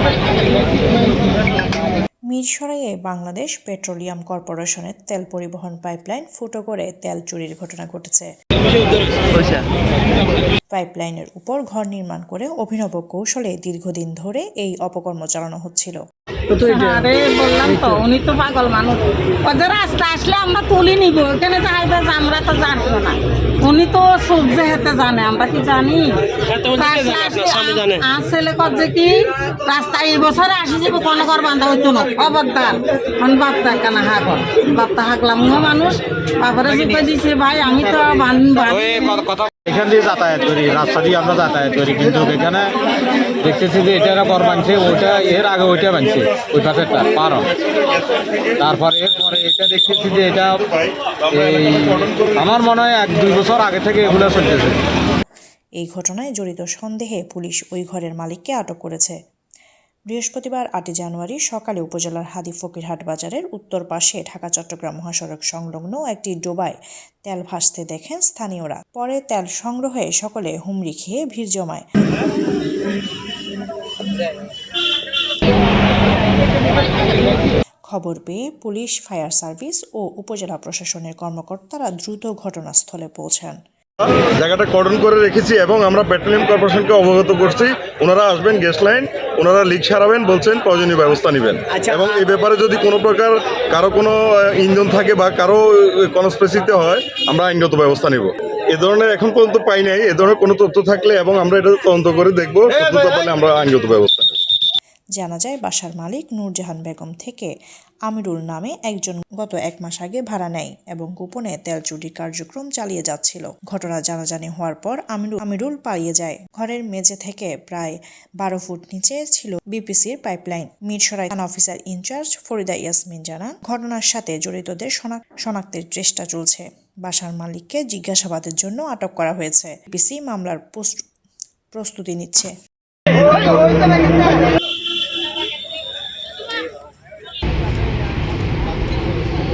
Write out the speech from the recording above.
Gracias. মিরসরাইয়ে Bangladesh petroleum কর্পোরেশনের তেল পরিবহন পাইপলাইন ফুটো করে তেল চুরির ঘটনা ঘটেছে পাইপলাইনের উপর ঘর নির্মাণ করে অভিনব কৌশলে দীর্ঘদিন ধরে এই অপকর্ম চালানো হচ্ছিল আরে বললাম তো উনি তো পাগল মানুষ ওদের রাস্তা আসলে আমরা তুলি নিব ওখানে যাইবে যে আমরা তো জানব না উনি তো সূর্য হেতে জানে আমরা কি জানি রাস্তা আসলে আর ছেলে করছে কি রাস্তা এই বছরে আসি যাব কোনো ঘর বান্ধা হইতো না অবদান। মানে বাপ্তা কেনা বাপ্তা হাগলাম মানুষ। তারপরে জিপে দিছে ভাই আমি তো এখান দিয়ে যাতায়াত করি রাস্তা দিয়ে আমরা যাতায়াত করি কিন্তু এখানে দেখতেছি যে এটা ঘর বানছে ওইটা এর আগে ওইটা বানছে ওই পাশেরটা পারো তারপরে এরপরে এটা দেখতেছি যে এটা এই আমার মনে হয় এক দুই বছর আগে থেকে এগুলো চলতেছে। এই ঘটনায় জড়িত সন্দেহে পুলিশ ওই ঘরের মালিককে আটক করেছে। বৃহস্পতিবার আটই জানুয়ারি সকালে উপজেলার হাদি ফকিরহাট বাজারের উত্তর পাশে ঢাকা, চট্টগ্রাম মহাসড়ক সংলগ্ন একটি ডোবায় তেল ভাসতে দেখেন স্থানীয়রা। পরে তেল সংগ্রহে সকলে হুমড়ি খেয়ে ভিড় জমায়। খবর পেয়ে পুলিশ, ফায়ার সার্ভিস ও উপজেলা প্রশাসনের কর্মকর্তারা দ্রুত ঘটনাস্থলে পৌঁছান। জায়গাটা কর্ডন করে রেখেছি এবং আমরা পেট্রোলিয়াম কর্পোরেশনকে অবগত করছি। ওনারা আসবেন গ্যাস লাইন ওনারা লিক সারাবেন বলছেন প্রয়োজনীয় ব্যবস্থা নেবেন। এবং এই ব্যাপারে যদি কোনো প্রকার কারও কোনো ইন্ধন থাকে বা কারও কোনো স্পেসিতে হয় আমরা আইনগত ব্যবস্থা নেব। এ ধরনের এখন পর্যন্ত পাই নাই এ ধরনের কোনো তথ্য থাকলে এবং আমরা এটা তদন্ত করে দেখব সত্যতা পেলে আমরা আইনগত ব্যবস্থা জানা যায়, বাসার মালিক নূরজাহান বেগম থেকে আমিরুল নামে একজন গত এক মাস আগে ভাড়া নেয় এবং গোপনে তেল চুরির কার্যক্রম চালিয়ে যাচ্ছিল। ঘটনা জানাজানি হওয়ার পর আমিরুল আমিরুল পালিয়ে যায়। ঘরের মেঝে থেকে প্রায় বারো ফুট নিচে ছিল বিপিসির পাইপলাইন। মিরসরাই থানা অফিসার ইনচার্জ ফরিদা ইয়াসমিন জানান, ঘটনার সাথে জড়িতদের শনাক্তের চেষ্টা চলছে। বাসার মালিককে জিজ্ঞাসাবাদের জন্য আটক করা হয়েছে। বিপিসি মামলার প্রস্তুতি নিচ্ছে।